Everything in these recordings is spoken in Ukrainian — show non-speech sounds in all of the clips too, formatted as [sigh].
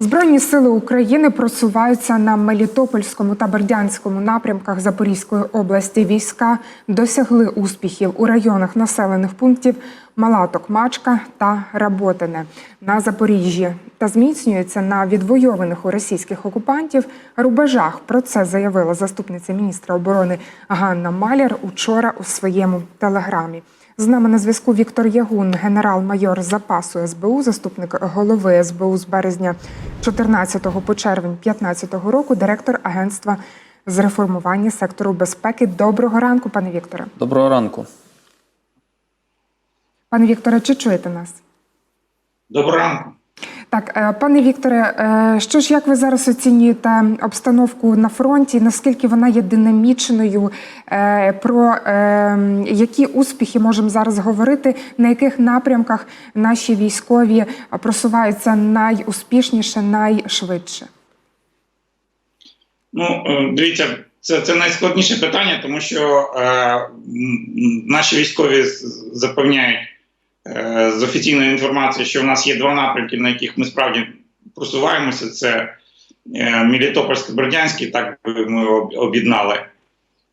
Збройні сили України просуваються на Мелітопольському та Бердянському напрямках Запорізької області. Війська досягли успіхів у районах населених пунктів Малаток, Мачка та Работине на Запоріжжі та зміцнюється на відвойованих у російських окупантів рубежах. Про це заявила заступниця міністра оборони Ганна Маляр учора у своєму телеграмі. З нами на зв'язку Віктор Ягун, генерал-майор запасу СБУ, заступник голови СБУ з березня 14 по червень 15 року, директор агентства з реформування сектору безпеки. Доброго ранку, пане Вікторе. Доброго ранку. Пане Вікторе, чи чуєте нас? Доброго ранку. Так, е, пане Вікторе, е, що ж як ви зараз оцінюєте обстановку на фронті? Наскільки вона є динамічною? Е, Про які успіхи можемо зараз говорити? На яких напрямках наші військові просуваються найуспішніше, найшвидше? Ну, дивіться, це, це найскладніше питання, тому що е, наші військові запевняють з офіційної інформації, що в нас є два напрямки, на яких ми справді просуваємося. Це е, Мелітопольсько-Бердянський, так би ми об'єднали,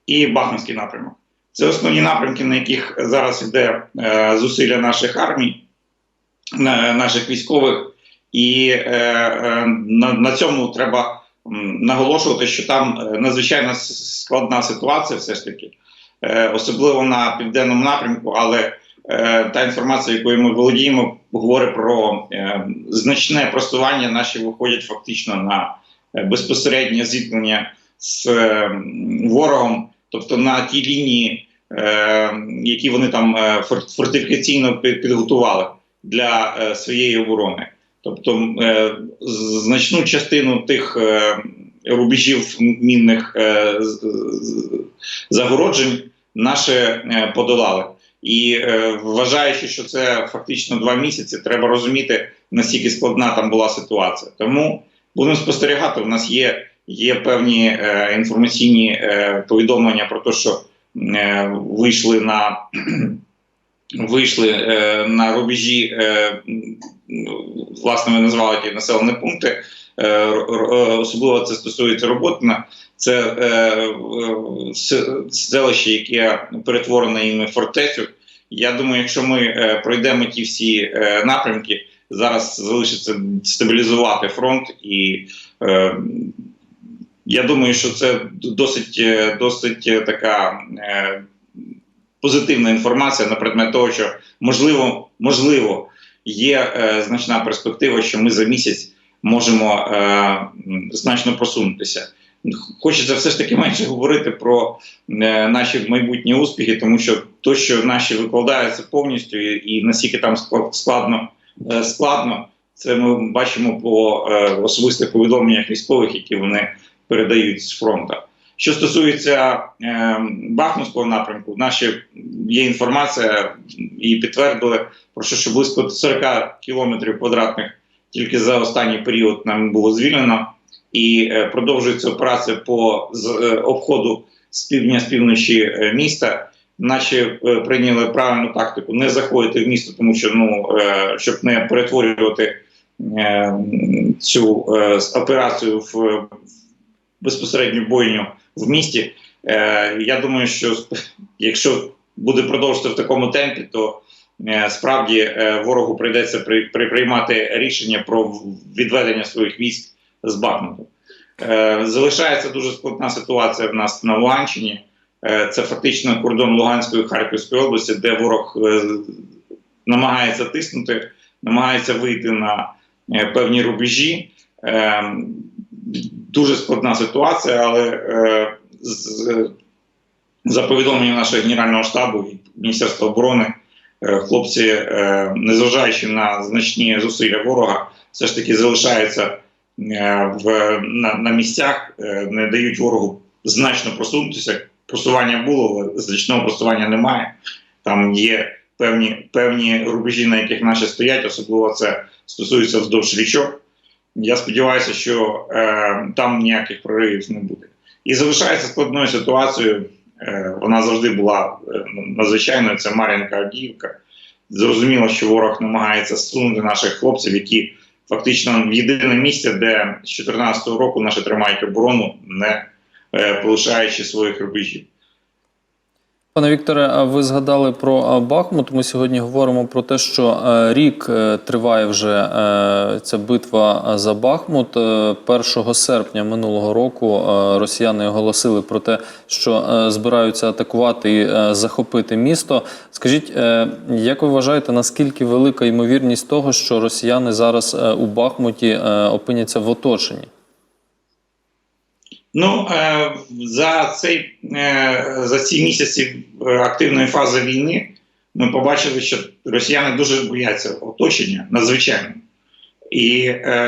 і Бахмутський напрямок. Це основні напрямки, на яких зараз йде е, зусилля наших армій, наших військових, і е, е, на, цьому треба наголошувати, що там е, надзвичайно складна ситуація, все ж таки, е, особливо на південному напрямку, але е, та інформація, якою ми володіємо, говорить про е, значне просування. Наші виходять фактично на е, безпосереднє зіткнення з е, ворогом, тобто на ті лінії, е, які вони там е, фортифікаційно підготували для е, своєї оборони. Тобто е, значну частину тих е, рубежів мінних е, загороджень наші е, подолали. І е, вважаючи, що це фактично два місяці, треба розуміти, наскільки складна там була ситуація. Тому будемо спостерігати. У нас є, є певні е, інформаційні е, повідомлення про те, що е, вийшли на [clears throat] вийшли е, на рубежі, е, власне, ви назвали ті населені пункти. Е, р- особливо це стосується Роботина. Це е, е, селище, яке перетворене іми фортецю. Я думаю, якщо ми е, пройдемо ті всі е, напрямки, зараз залишиться стабілізувати фронт, і е, я думаю, що це досить, досить така позитивна інформація на предмет того, що можливо, можливо, є значна перспектива, що ми за місяць можемо значно просунутися. Хочеться все ж таки менше говорити про е, наші майбутні успіхи, тому що то, що наші викладаються повністю, і, і наскільки там склад- складно, е, складно, це ми бачимо по е, особистих повідомленнях військових, які вони передають з фронту. Що стосується е, Бахмутського напрямку, наші є інформація, її підтвердили про що, що близько 40 кілометрів квадратних тільки за останній період нам було звільнено, і е, продовжується операція по е, обходу з півдня з півночі е, міста. Наші прийняли правильну тактику не заходити в місто, тому що ну щоб не перетворювати цю операцію в, безпосередню бойню в місті. Я думаю, що якщо буде продовжувати в такому темпі, то справді ворогу прийдеться при, при, приймати рішення про відведення своїх військ з Бахмуту. Е, залишається дуже складна ситуація в нас на Луганщині. Е, це фактично кордон Луганської і Харківської області, де ворог е, намагається тиснути, намагається вийти на певні рубежі. Дуже складна ситуація, але за повідомленням нашого генерального штабу і Міністерства оборони, хлопці, незважаючи на значні зусилля ворога, все ж таки залишаються в, на, на місцях, е, не дають ворогу значно просунутися. Просування було, але значного просування немає. Там є певні, певні рубежі, на яких наші стоять, особливо це стосується вздовж річок. Я сподіваюся, що е, там ніяких проривів не буде. І залишається складною ситуацією. Е, вона завжди була е, надзвичайною. Це Мар'їнка Авдіївка. Зрозуміло, що ворог намагається зсунути наших хлопців, які фактично єдине місце, де з 2014 року наші тримають оборону, не е, полишаючи своїх рубежів. Пане Вікторе, ви згадали про Бахмут. Ми сьогодні говоримо про те, що е, рік е, триває вже е, ця битва за Бахмут. Е, 1 серпня минулого року росіяни оголосили про те, що збираються атакувати і захопити місто. Скажіть, як ви вважаєте, наскільки велика ймовірність того, що росіяни зараз у Бахмуті опиняться в оточенні? Ну е, за цей е, за ці місяці е, активної фази війни ми побачили, що росіяни дуже бояться оточення надзвичайно. І,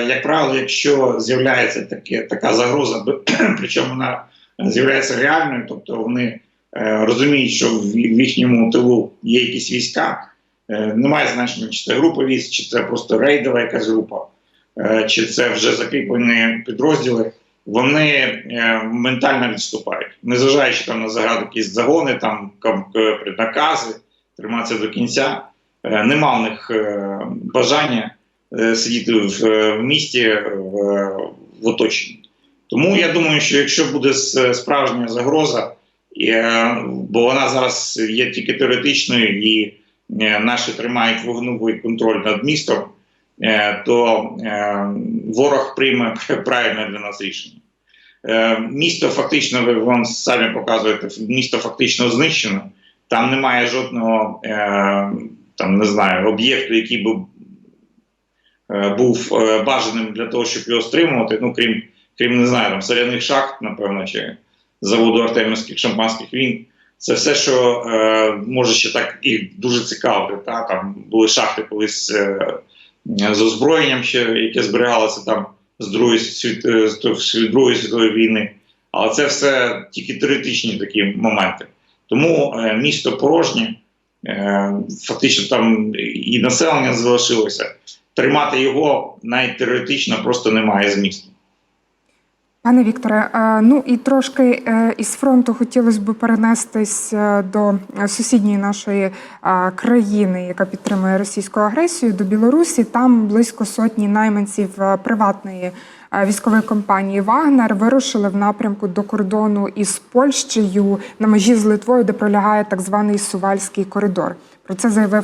як правило, якщо з'являється таке, така загроза, [clears throat] причому вона з'являється реальною, тобто вони розуміють, що в, їхньому тилу є якісь війська, немає значення, чи це група військ, чи це просто рейдова якась група, чи це вже закріплені підрозділи вони е, ментально відступають, незважаючи там на заграду якісь загони, там е, преднакази, триматися до кінця. Е, нема в них бажання сидіти в, місті в, оточенні. Тому я думаю, що якщо буде справжня загроза, бо вона зараз є тільки теоретичною, і наші тримають вогневий контроль над містом, то е, ворог прийме [laughs] правильне для нас рішення. Е, Місто фактично, ви вам самі показуєте, місто фактично знищено. Там немає жодного е, там, не знаю, об'єкту, який би е, був е, бажаним для того, щоб його стримувати. Ну, крім, крім не знаю, там соляних шахт, напевно, чи заводу Артемівських шампанських війн. Це все, що е, може ще так і дуже цікавити. Та? Там були шахти колись е, з озброєнням, ще, яке зберігалося там з Другої, е, з Другої світової війни. Але це все тільки теоретичні такі моменти. Тому е, місто порожнє, е, фактично там і населення залишилося. Тримати його навіть теоретично просто немає змісту. Пане Вікторе, е, ну і трошки е, із фронту хотілося б перенестись е, до сусідньої нашої країни, яка підтримує російську агресію, до Білорусі. Там близько сотні найманців приватної військової компанії Вагнер вирушили в напрямку до кордону із Польщею на межі з Литвою, де пролягає так званий Сувальський коридор. Про це заявив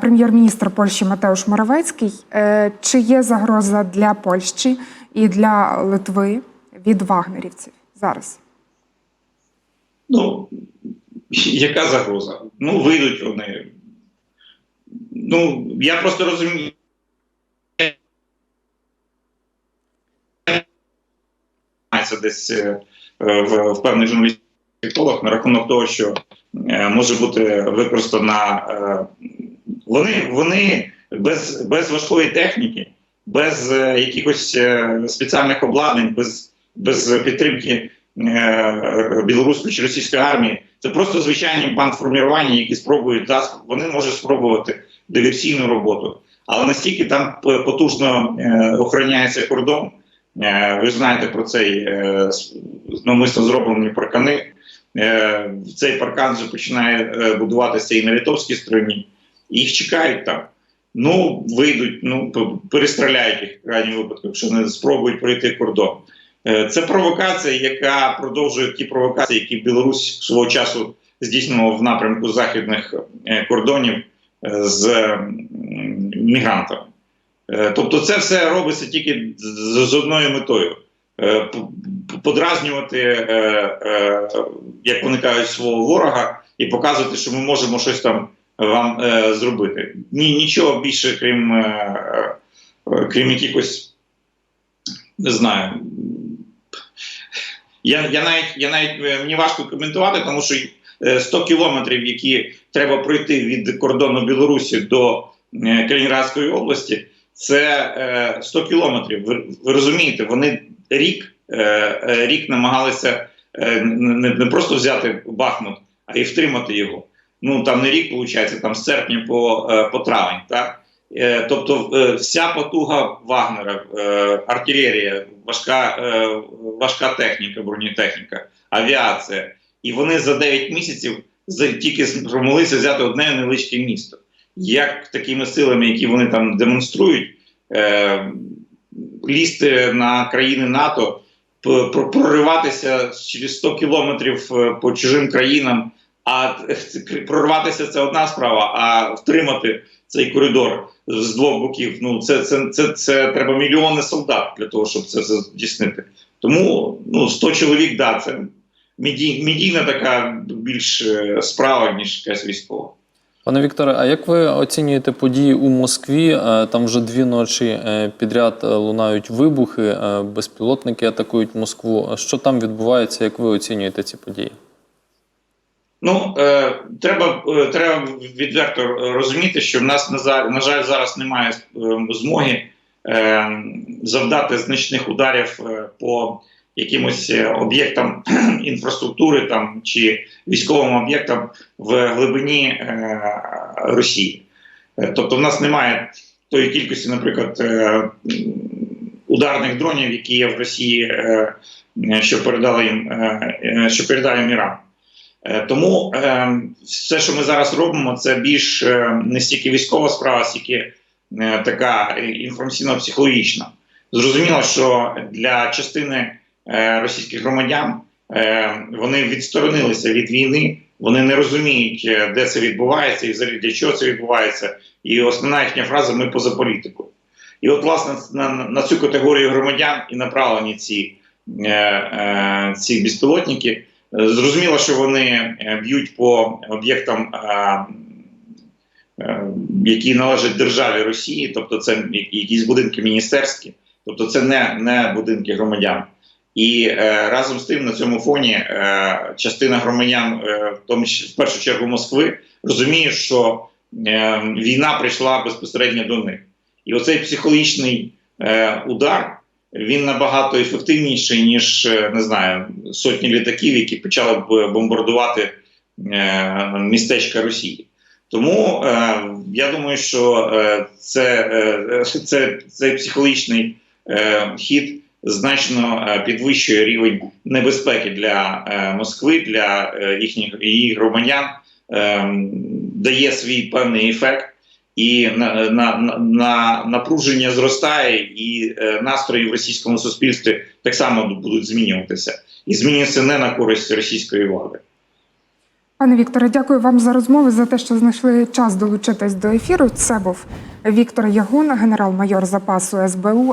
прем'єр-міністр Польщі Матеуш Моравецький. Е, Чи є загроза для Польщі і для Литви від вагнерівців зараз? Ну, яка загроза? Ну, вийдуть вони. Ну, я просто розумію. Десь е, в, в певних журналістських колах на рахунок того, що е, може бути використана. Е, вони, вони без, без важкої техніки, без е, якихось е, спеціальних обладнань, без, без підтримки е, білоруської чи російської армії. Це просто звичайні бандформування, які спробують вони можуть спробувати диверсійну роботу. Але настільки там потужно е, охороняється кордон, е, ви знаєте про цей навмисно зроблені паркани. Цей паркан вже починає будуватися і на литовській стороні. Їх чекають там. Ну, вийдуть, ну перестріляють їх в крайньому випадку, якщо не спробують пройти кордон. Е, Це провокація, яка продовжує ті провокації, які Білорусь свого часу здійснювала в напрямку західних е, кордонів е, з мігрантами. Тобто, це все робиться тільки з, одною метою. Подразнювати, як вони кажуть, свого ворога і показувати, що ми можемо щось там вам зробити. Ні, нічого більше, крім, крім якихось, не знаю. Я, я навіть, я навіть е, мені важко коментувати, тому що е, 100 кілометрів, які треба пройти від кордону Білорусі до е, Калінінградської області, це е, 100 кілометрів. Ви, ви розумієте, вони рік, е, е, рік намагалися е, не, не просто взяти Бахмут, а й втримати його. Ну там не рік, виходить, там з серпня по, е, по травень. Так? Е, Тобто е, вся потуга Вагнера, е, артилерія, важка, важка техніка, бронетехніка, авіація. І вони за 9 місяців тільки спромоглися взяти одне невеличке місто. Як такими силами, які вони там демонструють, лізти на країни НАТО, прориватися через 100 кілометрів по чужим країнам. А прорватися це одна справа, а втримати цей коридор з двох боків. Ну це, це, це, це треба мільйони солдат для того, щоб це здійснити. Тому ну 100 чоловік, да, це медій, медійна така більш е, справа, ніж якась військова. Пане Вікторе, а як ви оцінюєте події у Москві? Е, Там вже дві ночі е, підряд лунають вибухи, безпілотники атакують Москву. Що там відбувається? Як ви оцінюєте ці події? Ну е, треба, е, треба відверто розуміти, що в нас на, жаль зараз немає е, змоги е, завдати значних ударів е, по якимось е, об'єктам [clears throat] інфраструктури там чи військовим об'єктам в глибині е, Росії. Тобто, в нас немає тої кількості, наприклад, е, ударних дронів, які є в Росії, е, що передали їм, е, що передав їм Іран. Е, Тому е, все, що ми зараз робимо, це більш е, не стільки військова справа, скільки е, така інформаційно-психологічна. Зрозуміло, що для частини російських громадян вони відсторонилися від війни, вони не розуміють, де це відбувається і взагалі для чого це відбувається. І основна їхня фраза ми поза політикою. І от, власне, на, на цю категорію громадян і направлені ці, ці безпілотники. Е, Зрозуміло, що вони е, б'ють по об'єктам, е, які належать державі Росії, тобто це якісь будинки міністерські, тобто це не, не будинки громадян. І разом з тим на цьому фоні частина громадян, в тому числі в першу чергу Москви, розуміє, що війна прийшла безпосередньо до них. І оцей психологічний удар він набагато ефективніший, ніж е, не знаю, сотні літаків, які почали б бомбардувати е, містечка Росії. Тому е, я думаю, що е, це, е, це, цей психологічний е, хід значно е, підвищує рівень небезпеки для е, Москви, для їхніх її громадян, е, дає свій певний ефект. І на, на, на, на напруження зростає, і е, настрої в російському суспільстві так само будуть змінюватися, і змінюється не на користь російської влади. Пане Вікторе, дякую вам за розмову, за те, що знайшли час долучитись до ефіру. Це був Віктор Ягун, генерал-майор запасу СБУ,